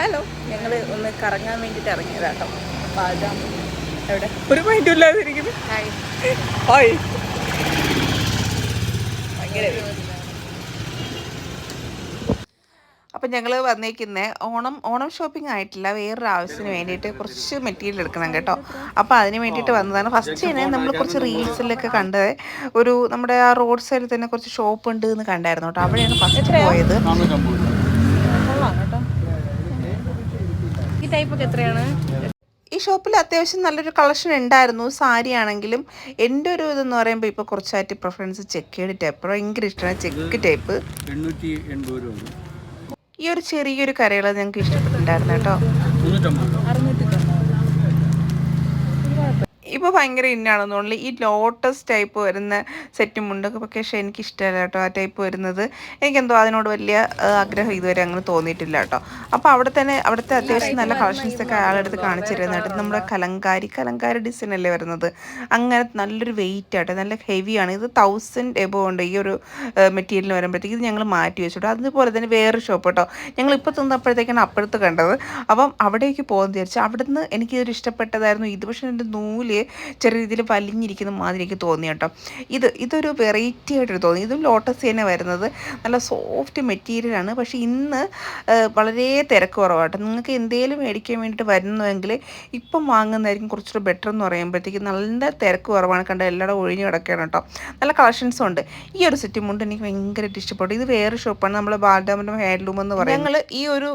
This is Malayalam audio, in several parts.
ഹലോ ഞങ്ങൾ ഒന്ന് കറങ്ങാൻ വേണ്ടിട്ട് ഇറങ്ങിയതാട്ടോ. ബാദാം എവിടെ? ഒരു മൈൻഡും ഇല്ലാതിരിക്കുന്നു ഹായ് ഭയങ്കര അപ്പം ഞങ്ങൾ വന്നേക്കുന്നത് ഓണം ഓണം ഷോപ്പിംഗ് ആയിട്ടില്ല. വേറൊരു ആവശ്യത്തിന് വേണ്ടിയിട്ട് കുറച്ച് മെറ്റീരിയൽ എടുക്കണം കേട്ടോ. അപ്പോൾ അതിന് വേണ്ടിയിട്ട് വന്നതാണ്. ഫസ്റ്റ് തന്നെ നമ്മൾ കുറച്ച് റീൽസിലൊക്കെ കണ്ടത്. ഒരു നമ്മുടെ ആ റോഡ് സൈഡിൽ തന്നെ കുറച്ച് ഷോപ്പ് ഉണ്ട് എന്ന് കണ്ടായിരുന്നു കേട്ടോ. അവിടെയാണ് ഫസ്റ്റ് പോയത്. കേട്ടോ. ഈ ടൈപ്പൊക്കെ എത്രയാണ്? ഈ ഷോപ്പിൽ അത്യാവശ്യം നല്ലൊരു കളക്ഷൻ ഉണ്ടായിരുന്നു. സാരി ആണെങ്കിലും എന്റെ ഒരു ഇതെന്ന് പറയുമ്പോൾ ഇപ്പോൾ കുറച്ചായിട്ട് പ്രിഫറൻസ് ചെക്കേഡ് ടൈപ്പ് ഭയങ്കര ഇഷ്ടമാണ് ചെക്ക് ടൈപ്പ് എണ്ണൂറ്റി എൺപത് രൂപ ഈ ഒരു ചെറിയൊരു കരകൾ ഞങ്ങൾക്ക് ഇഷ്ടപ്പെട്ടിട്ടുണ്ടായിരുന്നു കേട്ടോ. ഇപ്പോൾ ഭയങ്കര ഇന്നാണെന്ന് തോന്നുന്നു. ഈ ലോട്ടസ് ടൈപ്പ് വരുന്ന സെറ്റും ഉണ്ട്. പക്ഷേ എനിക്ക് ഇഷ്ടമല്ല കേട്ടോ ആ ടൈപ്പ് വരുന്നത്. എനിക്കെന്തോ അതിനോട് വലിയ ആഗ്രഹം ഇതുവരെ അങ്ങനെ തോന്നിയിട്ടില്ല കേട്ടോ. അപ്പോൾ അവിടെ തന്നെ അവിടുത്തെ അത്യാവശ്യം നല്ല കളക്ഷൻസ് ഒക്കെ അയാളെടുത്ത് കാണിച്ചു തരുന്നതായിട്ട് നമ്മുടെ കലങ്കാരി കലങ്കാരി ഡിസൈൻ അല്ലേ വരുന്നത്? അങ്ങനെ നല്ലൊരു വെയിറ്റ് ആട്ടെ. നല്ല ഹെവിയാണ് ഇത് തൗസൻഡ് എബോ ഉണ്ട്. ഈ ഒരു മെറ്റീരിയൽ വരുമ്പോഴത്തേക്ക് ഇത് ഞങ്ങൾ മാറ്റി വെച്ചിട്ടു. അതുപോലെ തന്നെ വേറൊരു ഷോപ്പ് കേട്ടോ. ഞങ്ങൾ ഇപ്പോൾ തിന്നപ്പോഴത്തേക്കാണ് അപ്പുറത്ത് കണ്ടത്. അപ്പം അവിടേക്ക് പോകുന്ന വിചാരിച്ചു. അവിടുന്ന് എനിക്കിതൊരു ഇഷ്ടപ്പെട്ടതായിരുന്നു. ഇത് പക്ഷേ എന്റെ നൂൽ ചെറിയ രീതിയിൽ വലിഞ്ഞിരിക്കുന്ന മാതിരി എനിക്ക് തോന്നി കേട്ടോ. ഇത് ഇതൊരു വെറൈറ്റി ആയിട്ടൊരു തോന്നി. ഇതും ലോട്ടസ് തന്നെ വരുന്നത്. നല്ല സോഫ്റ്റ് മെറ്റീരിയലാണ് പക്ഷേ ഇന്ന് വളരെ തിരക്ക് കുറവാട്ടോ നിങ്ങൾക്ക് എന്തെങ്കിലും മേടിക്കാൻ വേണ്ടിയിട്ട് വരുന്നുവെങ്കിൽ ഇപ്പം വാങ്ങുന്നതായിരിക്കും കുറച്ചുകൂടെ ബെറ്റർ എന്ന് പറയുമ്പോഴത്തേക്കും നല്ല തിരക്ക് കുറവാണ്. കണ്ട എല്ലാവരും ഒഴിഞ്ഞു കിടക്കുകയാണ് കേട്ടോ. നല്ല കളക്ഷൻസും ഉണ്ട്. ഈ ഒരു സെറ്റ് മുണ്ട് എനിക്ക് ഭയങ്കരമായിട്ട് ഇഷ്ടപ്പെട്ടു. ഇത് വേറെ ഷോപ്പാണ് നമ്മൾ ബാൽഡാമിന്റെ ഹാൻഡ്ലൂം എന്ന് പറയുന്നത് ഞങ്ങൾ ഈ ഒരു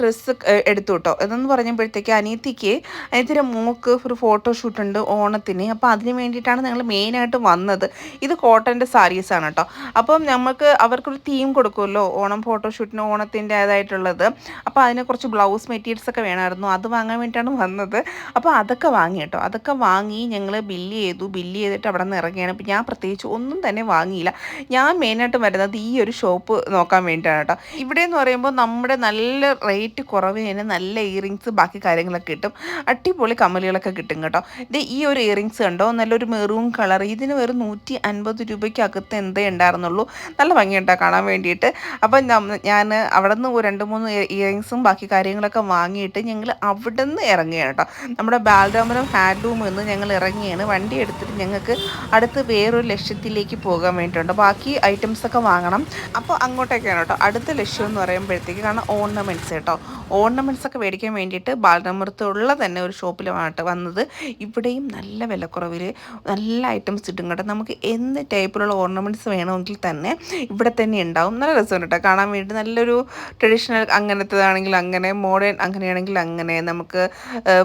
ഡ്രസ്സ് എടുത്തു കേട്ടോ. ഇതെന്ന് പറയുമ്പോഴത്തേക്ക് അനിയത്തിക്ക് അനിയത്തിന്റെ മോക്ക് ഒരു ഫോട്ടോഷൂട്ട് ഉണ്ട്. ഓണത്തിന്. അപ്പോൾ അതിന് വേണ്ടിയിട്ടാണ് ഞങ്ങൾ മെയിനായിട്ട് വന്നത്. ഇത് കോട്ടന്റെ സാരീസാണ് കേട്ടോ അപ്പം നമുക്ക് അവർക്കൊരു തീം കൊടുക്കുമല്ലോ ഓണം ഫോട്ടോഷൂട്ടിന് ഓണത്തിന്റേതായിട്ടുള്ളത് അപ്പോൾ അതിന് കുറച്ച് ബ്ലൗസ് മെറ്റീരിയൽസ് ഒക്കെ വേണമായിരുന്നു. അത് വാങ്ങാൻ വേണ്ടിയിട്ടാണ് വന്നത്. അപ്പോൾ അതൊക്കെ വാങ്ങി കേട്ടോ അതൊക്കെ വാങ്ങി ഞങ്ങൾ ബില്ല് ചെയ്തു. ബില്ല് ചെയ്തിട്ട് അവിടെ നിന്ന് ഇറങ്ങിയാണ്. അപ്പോൾ ഞാൻ പ്രത്യേകിച്ച് ഒന്നും തന്നെ വാങ്ങിയില്ല. ഞാൻ മെയിനായിട്ട് വരുന്നത് ഈ ഒരു ഷോപ്പ് നോക്കാൻ വേണ്ടിയിട്ടാണ് കേട്ടോ ഇവിടെ എന്ന് പറയുമ്പോൾ നമ്മുടെ നല്ല റേറ്റ് കുറവ് തന്നെ നല്ല ഇയറിങ്സ് ബാക്കി കാര്യങ്ങളൊക്കെ കിട്ടും. അടിപൊളി കമ്മലുകളൊക്കെ കിട്ടും കേട്ടോ. ഇത് ഈ ഒരു ഇയറിങ്സ് കണ്ടോ? നല്ലൊരു മെറൂൺ കളർ ഇതിന് വെറും നൂറ്റി അൻപത് രൂപയ്ക്കകത്ത് എന്തേ ഉണ്ടായിരുന്നുള്ളൂ. നല്ല ഭംഗിയുണ്ടാ കാണാൻ വേണ്ടിയിട്ട്. അപ്പം ഞാൻ അവിടെ നിന്ന് രണ്ട് മൂന്ന് ഇയറിങ്സും ബാക്കി കാര്യങ്ങളൊക്കെ വാങ്ങിയിട്ട് ഞങ്ങൾ അവിടെ നിന്ന് ഇറങ്ങുകയാണ് കേട്ടോ. നമ്മുടെ ബാലരാമപുരം ഹാൻഡ്ലൂമിൽ നിന്ന് ഞങ്ങൾ ഇറങ്ങിയാണ്. വണ്ടി എടുത്തിട്ട് ഞങ്ങൾക്ക് അടുത്ത് വേറൊരു ലക്ഷ്യത്തിലേക്ക് പോകാൻ വേണ്ടിയിട്ടുണ്ട്. ബാക്കി ഐറ്റംസൊക്കെ വാങ്ങണം. അപ്പോൾ അങ്ങോട്ടേക്കാണ് കേട്ടോ. അടുത്ത ലക്ഷ്യം എന്ന് പറയുമ്പോഴത്തേക്ക് കാരണം ഓർണമെന്റ്സ് കേട്ടോ. ഓർണമെന്റ്സ് ഒക്കെ മേടിക്കാൻ വേണ്ടിയിട്ട് ബാലരാമപുരത്തുള്ള തന്നെ ഒരു ഷോപ്പിലുമായിട്ട് വന്നത്. ഇവിടെയും നല്ല വിലക്കുറവിൽ നല്ല ഐറ്റംസ് കിട്ടും കേട്ടോ. നമുക്ക് എന്ത് ടൈപ്പിലുള്ള ഓർണമെന്റ്സ് വേണമെങ്കിൽ തന്നെ ഇവിടെ തന്നെ ഉണ്ടാവും. നല്ല രസമുണ്ട് കേട്ടോ. കാണാൻ വേണ്ടി നല്ലൊരു ട്രഡീഷണൽ അങ്ങനത്തേതാണെങ്കിൽ അങ്ങനെ മോഡേൺ അങ്ങനെയാണെങ്കിൽ അങ്ങനെ നമുക്ക്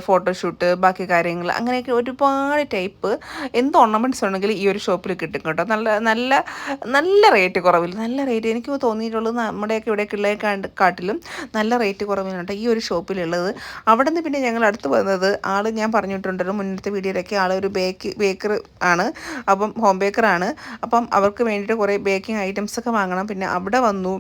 ഫോട്ടോഷൂട്ട് ബാക്കി കാര്യങ്ങൾ അങ്ങനെയൊക്കെ ഒരുപാട് ടൈപ്പ് എന്ത് ഓർണമെന്റ്സ് ഉണ്ടെങ്കിലും ഈ ഒരു ഷോപ്പിൽ കിട്ടും കേട്ടോ. നല്ല നല്ല നല്ല റേറ്റ് കുറവിൽ നല്ല റേറ്റ് എനിക്ക് തോന്നിയിട്ടുള്ളത് നമ്മുടെയൊക്കെ ഇവിടെയൊക്കെ ഉള്ള കാട്ടിലും നല്ല റേറ്റ് കുറവിലാണ് കേട്ടോ ഈ ഒരു ഷോപ്പിലുള്ളത് അവിടെ നിന്ന് പിന്നെ ഞങ്ങൾ അടുത്ത് വന്നത് ആൾ ഞാൻ പറഞ്ഞിട്ടുണ്ടല്ലോ മുന്നത്തെ വീഡിയോയിലൊക്കെ ആൾ ഒരു ബേക്ക് ബേക്കർ ആണ്. അപ്പം ഹോം ബേക്കറാണ്. അപ്പം അവർക്ക് വേണ്ടിയിട്ട് കുറേ ബേക്കിംഗ് ഐറ്റംസൊക്കെ വാങ്ങണം. പിന്നെ അവിടെ വന്നു.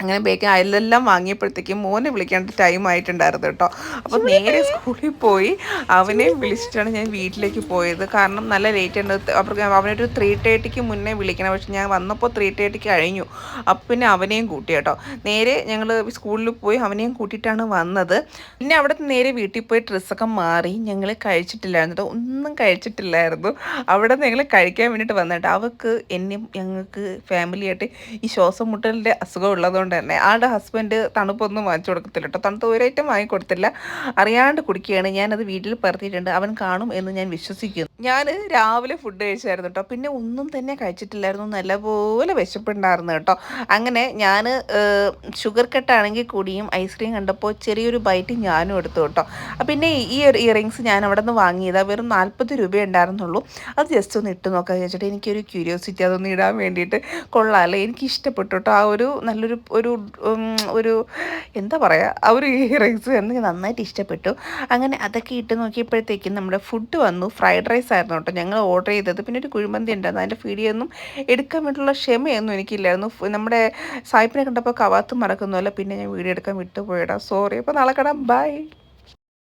അങ്ങനെ ബേക്കിംഗ് അതിലെല്ലാം വാങ്ങിയപ്പോഴത്തേക്കും മോനെ വിളിക്കേണ്ട ടൈം ആയിട്ടുണ്ടായിരുന്നു കേട്ടോ. അപ്പോൾ നേരെ സ്കൂളിൽ പോയി അവനെ വിളിച്ചിട്ടാണ് ഞാൻ വീട്ടിലേക്ക് പോയത്. കാരണം നല്ല ലേറ്റ് ഉണ്ട് അവർക്ക് അവനൊരു ത്രീ തേർട്ടിക്ക് മുന്നേ വിളിക്കണം. പക്ഷെ ഞാൻ വന്നപ്പോൾ ത്രീ തേർട്ടിക്ക് കഴിഞ്ഞു. അപ്പം പിന്നെ അവനെയും കൂട്ടി കേട്ടോ. നേരെ ഞങ്ങൾ സ്കൂളിൽ പോയി അവനെയും കൂട്ടിയിട്ടാണ് വന്നത്. പിന്നെ അവിടെ നേരെ വീട്ടിൽ പോയി ഡ്രസ്സൊക്കെ മാറി. ഞങ്ങൾ കഴിച്ചിട്ടില്ലായിരുന്നു കേട്ടോ. ഒന്നും കഴിച്ചിട്ടില്ലായിരുന്നു. അവിടെ ഞങ്ങൾ കഴിക്കാൻ വേണ്ടിയിട്ട് വന്നിട്ട് അവൾക്ക് എന്നെയും ഞങ്ങൾക്ക് ഫാമിലിയായിട്ട് ഈ ശ്വാസം മുട്ടലിന്റെ അസുഖം ഉള്ളതുകൊണ്ട് തന്നെ ആളുടെ ഹസ്ബൻഡ് തണുപ്പൊന്നും വാങ്ങിച്ചു കൊടുക്കത്തില്ല കേട്ടോ തണുത്ത ഒരു ഐറ്റം വാങ്ങിക്കൊടുത്തില്ല അറിയാണ്ട് കുടിക്കുകയാണ്. ഞാനത് വീട്ടിൽ പറത്തിയിട്ടുണ്ട് അവൻ കാണും എന്ന് ഞാൻ വിശ്വസിക്കുന്നു. ഞാൻ രാവിലെ ഫുഡ് കഴിച്ചായിരുന്നു കേട്ടോ പിന്നെ ഒന്നും തന്നെ കഴിച്ചിട്ടില്ലായിരുന്നു. നല്ലപോലെ വിശപ്പുണ്ടായിരുന്നു കേട്ടോ അങ്ങനെ ഞാൻ ഷുഗർ കട്ടാണെങ്കിൽ കൂടിയും ഐസ്ക്രീം കണ്ടപ്പോൾ ചെറിയൊരു ബൈറ്റ് ഞാനും എടുത്തു കേട്ടോ പിന്നെ ഈ ഒരു ഇയറിങ്സ് ഞാൻ അവിടെ നിന്ന് വാങ്ങിയതാണ് വെറും നാൽപ്പത് രൂപ ഉണ്ടായിരുന്നുള്ളൂ. അത് ജസ്റ്റ് ഒന്ന് ഇട്ട് നോക്കാൻ വെച്ചിട്ട് എനിക്കൊരു ക്യൂരിയോസിറ്റി അതൊന്ന് ഇടാൻ വേണ്ടിയിട്ട് കൊള്ളാമല്ലേ എനിക്ക് ഇഷ്ടപ്പെട്ടു കേട്ടോ ആ ഒരു നല്ലൊരു ഒരു ഒരു എന്താ പറയുക ആ ഒരു റൈസ് എനിക്ക് നന്നായിട്ട് ഇഷ്ടപ്പെട്ടു. അങ്ങനെ അതൊക്കെ ഇട്ട് നോക്കിയപ്പോഴത്തേക്കും നമ്മുടെ ഫുഡ് വന്നു. ഫ്രൈഡ് റൈസ് ആയിരുന്നു കേട്ടോ ഞങ്ങൾ ഓർഡർ ചെയ്തത്. പിന്നെ ഒരു കുഴിമന്തി ഉണ്ടായിരുന്നു. അതിന്റെ വീഡിയോ ഒന്നും എടുക്കാൻ വേണ്ടിയുള്ള ക്ഷമയൊന്നും എനിക്കില്ലായിരുന്നു. നമ്മുടെ സായിപ്പിനെ കണ്ടപ്പോൾ കവാത്തും മറക്കുന്നല്ല പിന്നെ ഞാൻ വീഡിയോ എടുക്കാൻ വിട്ടുപോയിടാം. സോറി അപ്പോൾ നാളെ കാണാം. ബൈ